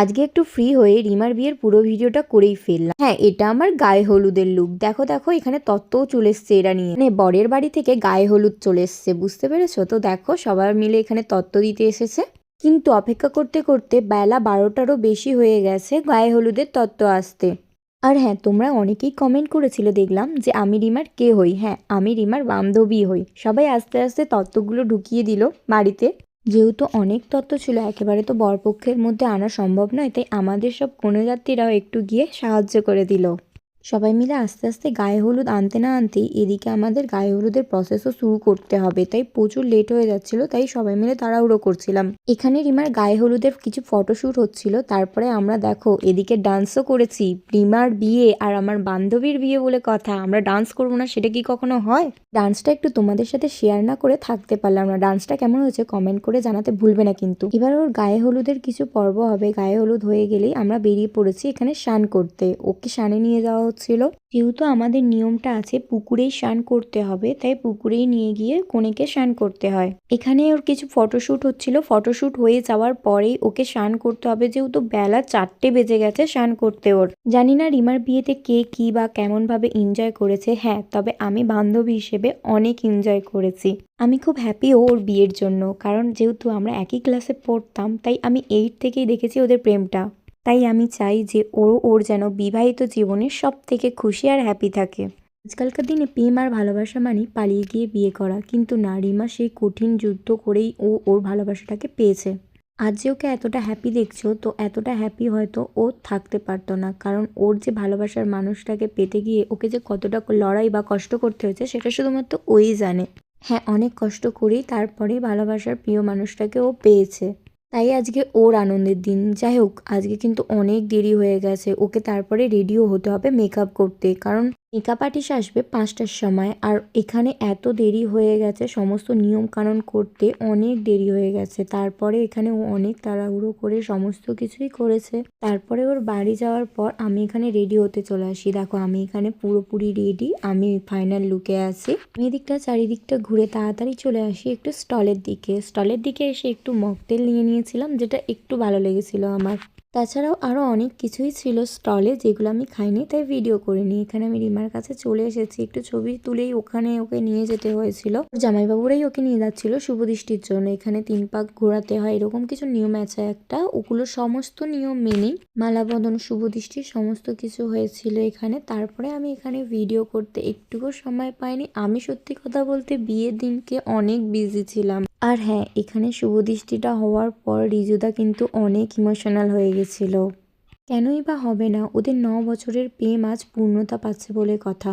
আজকে একটু ফ্রি হয়ে রিমার বিয়ের পুরো ভিডিওটা করেই ফেললাম। হ্যাঁ এটা আমার গায়ে হলুদের লুক দেখো দেখো, এখানে তত্ত্বও চলে এসছে এরা নিয়ে। মানে বরের বাড়ি থেকে গায়ে হলুদ চলে এসছে, বুঝতে পেরেছ? তো দেখো সবার মিলে এখানে তত্ত্ব দিতে এসেছে। কিন্তু অপেক্ষা করতে করতে বেলা বারোটারও বেশি হয়ে গেছে গায়ে হলুদের তত্ত্ব আসতে। আর হ্যাঁ তোমরা অনেকেই কমেন্ট করেছিলে, দেখলাম, যে আমি রিমার কে হই? হ্যাঁ আমি রিমার বান্ধবী হই। সবাই আস্তে আস্তে তত্ত্বগুলো ঢুকিয়ে দিল বাড়িতে। যেহেতু অনেক তত্ত্ব ছিল, একেবারে তো বরপক্ষের মধ্যে আনা সম্ভব নয়, তাই আমাদের সব কোনো যাত্রীরাও একটু গিয়ে সাহায্য করে দিল। সবাই মিলে আস্তে আস্তে গায়ে হলুদ আনতে না আনতেই এদিকে আমাদের গায়ে হলুদের প্রসেসও শুরু করতে হবে। তাই প্রচুর লেট হয়ে যাচ্ছিল, তাই সবাই মিলে তাড়াহুড়ো করছিলাম। এখানে রিমার গায়ে হলুদের কিছু ফটোশ্যুট হচ্ছিল, তারপরে আমরা দেখো এদিকে ডান্সও করেছি। রিমার বিয়ে আর আমার বান্ধবীর বিয়ে বলে কথা, আমরা ডান্স করব না, সেটা কি কখনো হয়? ডান্সটা একটু তোমাদের সাথে শেয়ার না করে থাকতে পারলাম না। ডান্সটা কেমন হয়েছে কমেন্ট করে জানাতে ভুলবে না কিন্তু। এবার ওর গায়ে হলুদের কিছু পর্ব হবে। গায়ে হলুদ হয়ে গেলেই আমরা বেরিয়ে পড়েছি এখানে স্নান করতে। ওকে স্নানে নিয়ে যাওয়া হচ্ছিল। যেহেতু আমাদের নিয়মটা আছে, পুকুরেই স্নান করতে হবে, তাই পুকুরেই নিয়ে গিয়ে কনেকে স্নান করতে হয়। এখানে ওর কিছু ফটোশ্যুট হচ্ছিল। ফটোশ্যুট হয়ে যাওয়ার পরেই ওকে স্নান করতে হবে, যেহেতু বেলা চারটে বেজে গেছে স্নান করতে ওর। জানি না রিমার বিয়েতে কে কি বা কেমন ভাবে এনজয় করেছে। হ্যাঁ তবে আমি বান্ধবী হিসেবে অনেক এনজয় করেছি। আমি খুব হ্যাপি ওর বিয়ের জন্য, কারণ যেহেতু আমরা একই ক্লাসে পড়তাম, তাই আমি এইট থেকেই দেখেছি ওদের প্রেমটা। তাই আমি চাই যে ও ওর যেন বিবাহিত জীবনে সব থেকে খুশি আর হ্যাপি থাকে। আজকালকার দিনে প্রেম আর ভালোবাসা মানেই পালিয়ে গিয়ে বিয়ে করা, কিন্তু না রিমা সেই কঠিন যুদ্ধ করেই ও ওর ভালোবাসাটাকে পেয়েছে। আজ যে ওকে এতটা হ্যাপি দেখছ, তো এতটা হ্যাপি হয়তো ও থাকতে পারতো না, কারণ ওর যে ভালোবাসার মানুষটাকে পেতে গিয়ে ওকে যে কতটা লড়াই বা কষ্ট করতে হয়েছে, সেটা শুধুমাত্র ওই জানে। হ্যাঁ অনেক কষ্ট করেই তারপরে ভালোবাসার প্রিয় মানুষটাকে ও পেয়েছে। তাই আজকে ওর আনন্দের দিন। যাই হোক, আজকে কিন্তু অনেক দেরি হয়ে গেছে। ওকে তারপরে রেডিও হতে হবে মেকআপ করতে। কারণ মেকআপ আর্টিস্ট আসবে পাঁচটার সময় আর এখানে এত দেরি হয়ে গেছে, সমস্ত নিয়ম কানুন করতে অনেক দেরি হয়ে গেছে। তারপরে এখানে ও অনেক তাড়াহুড়ো করে সমস্ত কিছুই করেছে। তারপরে ওর বাড়ি যাওয়ার পর আমি এখানে রেডি হতে চলে আসি। দেখো, আমি এখানে পুরোপুরি রেডি আমি ফাইনাল লুকে আছি। আমি এদিকটা, চারিদিকটা ঘুরে তাড়াতাড়ি চলে আসি একটু স্টলের দিকে। স্টলের দিকে এসে একটু মকটেল নিয়ে নিয়েছিলাম, যেটা একটু ভালো লেগেছিল আমার। তাছাড়াও আরও অনেক কিছুই ছিল স্টলে যেগুলো আমি খাইনি, তাই ভিডিও করে নিই এখানে আমি রিমার কাছে চলে এসেছি। একটু ছবি তুলেই ওখানে ওকে নিয়ে যেতে হয়েছিল। জামাইবাবুরাই ওকে নিয়ে যাচ্ছিল শুভ দৃষ্টির জন্য। এখানে তিন পাক ঘোরাতে হয়, এরকম কিছু নিয়ম আছে একটা। ওগুলো সমস্ত নিয়ম মেনেই মালাবদন শুভ দৃষ্টির সমস্ত কিছু হয়েছিল এখানে। তারপরে আমি এখানে ভিডিও করতে একটুকু সময় পাইনি। আমি সত্যি কথা বলতে বিয়ের দিনকে অনেক বিজি ছিলাম। আর হ্যাঁ এখানে শুভ দৃষ্টিটা হওয়ার পর রিজুদা কিন্তু অনেক ইমোশনাল হয়ে গেছিল। কেনই বা হবে না, ওদের ন বছরের প্রেম আজ পূর্ণতা পাচ্ছে বলে কথা।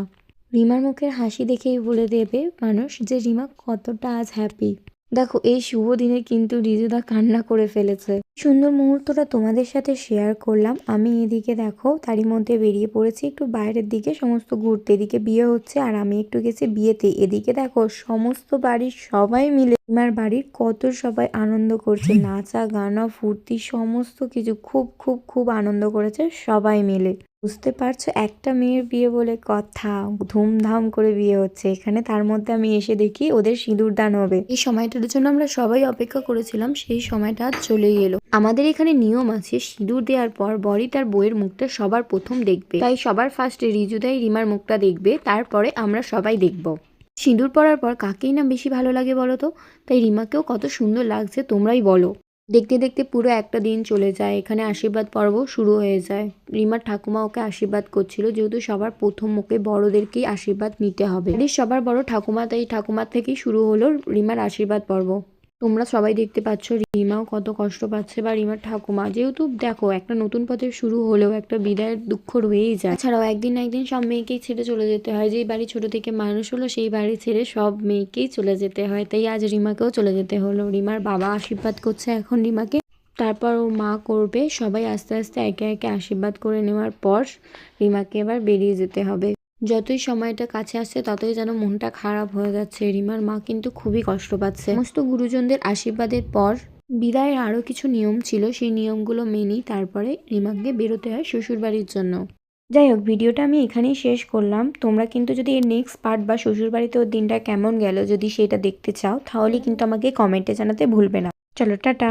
রিমার মুখের হাসি দেখেই বলে দেবে মানুষ যে রিমা কতটা আজ হ্যাপি দেখো, এই শুভ দিনে কিন্তু রিজুদা কান্না করে ফেলেছে। সুন্দর মুহূর্তটা তোমাদের সাথে শেয়ার করলাম। আমি এদিকে দেখো, তারই মধ্যে বেরিয়ে পড়েছি। একটু বাইরের দিকে সমস্ত ঘুরতে। এদিকে বিয়ে হচ্ছে আর আমি একটু গেছি বিয়েতে। এদিকে দেখো, সমস্ত বাড়ির সবাই মিলে আমার বাড়ির কত সবাই আনন্দ করছে। নাচা, গানা, ফুর্তি, সমস্ত কিছু খুব খুব খুব আনন্দ করেছে সবাই মিলে। বুঝতে পারছ? একটা মেয়ের বিয়ে বলে কথা, ধুমধাম করে বিয়ে হচ্ছে। এখানে তার মধ্যে আমি এসে দেখি ওদের সিঁদুর দান হবে। এই সময়টার জন্য আমরা সবাই অপেক্ষা করেছিলাম, সেই সময়টা চলেই এলো। আমাদের এখানে নিয়ম আছে, সিঁদুর দেওয়ার পর বড়ি তার বইয়ের মুখটা সবার প্রথম দেখবে। তাই সবার ফার্স্টে রিজুদাই রিমার মুখটা দেখবে, তারপরে আমরা সবাই দেখব। সিঁদুর পরার পর কাকেই না বেশি ভালো লাগে বলো তো? তাই রিমাকেও কত সুন্দর লাগছে তোমরাই বলো। দেখতে দেখতে পুরো একটা দিন চলে যায়। এখানে আশীর্বাদ পর্ব শুরু হয়ে যায়। রিমার ঠাকুমা ওকে আশীর্বাদ করছিল, যেহেতু সবার প্রথম ওকে বড়দেরকেই আশীর্বাদ নিতে হবে। সবার বড় ঠাকুমা, তাই ঠাকুমার থেকেই শুরু হলো রিমার আশীর্বাদ পর্ব। তোমরা সবাই দেখতে পাচ্ছ রিমাও কত কষ্ট পাচ্ছে বা রিমার ঠাকুমা। যেহেতু দেখো, একটা নতুন পথের শুরু হলেও একটা বিদায়ের দুঃখ রয়েই যায়। ছাড়াও একদিন না একদিন সব মেয়েকেই ছেড়ে চলে যেতে হয়। যেই বাড়ি ছোট থেকে মানুষ হলো, সেই বাড়ি ছেড়ে সব মেয়েকেই চলে যেতে হয়। তাই আজ রিমাকেও চলে যেতে হলো। রিমার বাবা আশীর্বাদ করছে এখন রিমাকে। তারপর ও মা করবে। সবাই আস্তে আস্তে একে একে আশীর্বাদ করে নেওয়ার পর রিমাকে এবার বেরিয়ে যেতে হবে। যতই সময়টা কাছে আসছে, ততই যেন মনটা খারাপ হয়ে যাচ্ছে। রিমার মা কিন্তু খুবই কষ্ট পাচ্ছে। সমস্ত গুরুজনদের আশীর্বাদের পর বিদায়ের আরও কিছু নিয়ম ছিল। সেই নিয়মগুলো মেনেই তারপরে রিমাকে বেরোতে হয় শ্বশুরবাড়ির জন্য। যাই হোক, ভিডিওটা আমি এখানেই শেষ করলাম। তোমরা কিন্তু যদি এর নেক্সট পার্ট বা শ্বশুরবাড়িতে ওর দিনটা কেমন গেল যদি সেটা দেখতে চাও, তাহলে কিন্তু আমাকে কমেন্টে জানাতে ভুলবে না। চলো, টাটা!